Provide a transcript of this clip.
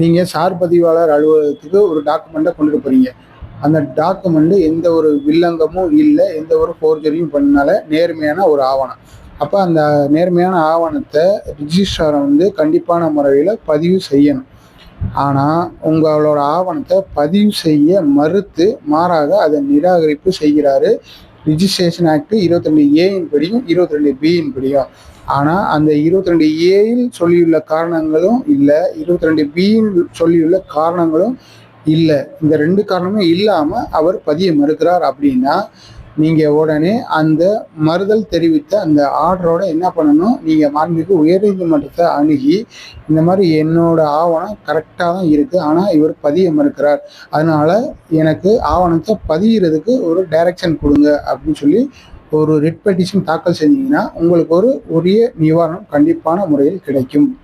நீங்கள் சார் பதிவாளர் அலுவலகத்துக்கு ஒரு டாக்குமெண்ட்டை கொண்டுட்டு போகிறீங்க அந்த டாக்குமெண்ட்டு எந்த ஒரு வில்லங்கமும் இல்லை எந்த ஒரு ஃபோர்ஜரியும் பண்ணால நேர்மையான ஒரு ஆவணம். அப்போ அந்த நேர்மையான ஆவணத்தை ரிஜிஸ்ட்ராரை வந்து கண்டிப்பான முறையில் பதிவு செய்யணும். ஆனால் உங்களோட ஆவணத்தை பதிவு செய்ய மறுத்து மாறாக அதை நிராகரிப்பு செய்கிறாரு. ரிஜிஸ்ட்ரேஷன் ஆக்ட் இருபத்தி ரெண்டு ஏயின் படியும் இருபத்தி ரெண்டு பியின் படியும். ஆனால் அந்த இருபத்தி ரெண்டு ஏயில் சொல்லியுள்ள காரணங்களும் இல்லை இருபத்தி ரெண்டு பியில் சொல்லியுள்ள காரணங்களும் இல்லை. இந்த ரெண்டு காரணமும் இல்லாமல் அவர் பதிய மறுக்கிறார் அப்படின்னா நீங்கள் உடனே அந்த மறுதல் தெரிவித்த அந்த ஆர்டரோட என்ன பண்ணணும்? நீங்கள் மாண்புமிகு உயர்நீதிமன்றத்தை அணுகி இந்த மாதிரி என்னோட ஆவணம் கரெக்டாக தான் இருக்குது ஆனால் இவர் பதிய மறுக்கிறார். அதனால் எனக்கு ஆவணத்தை பதிகிறதுக்கு ஒரு டைரக்ஷன் கொடுங்க அப்படின்னு சொல்லி ஒரு ரிட் பெட்டிஷன் தாக்கல் செஞ்சீங்கன்னா உங்களுக்கு ஒரு உரிய நிவாரணம் கண்டிப்பான முறையில் கிடைக்கும்.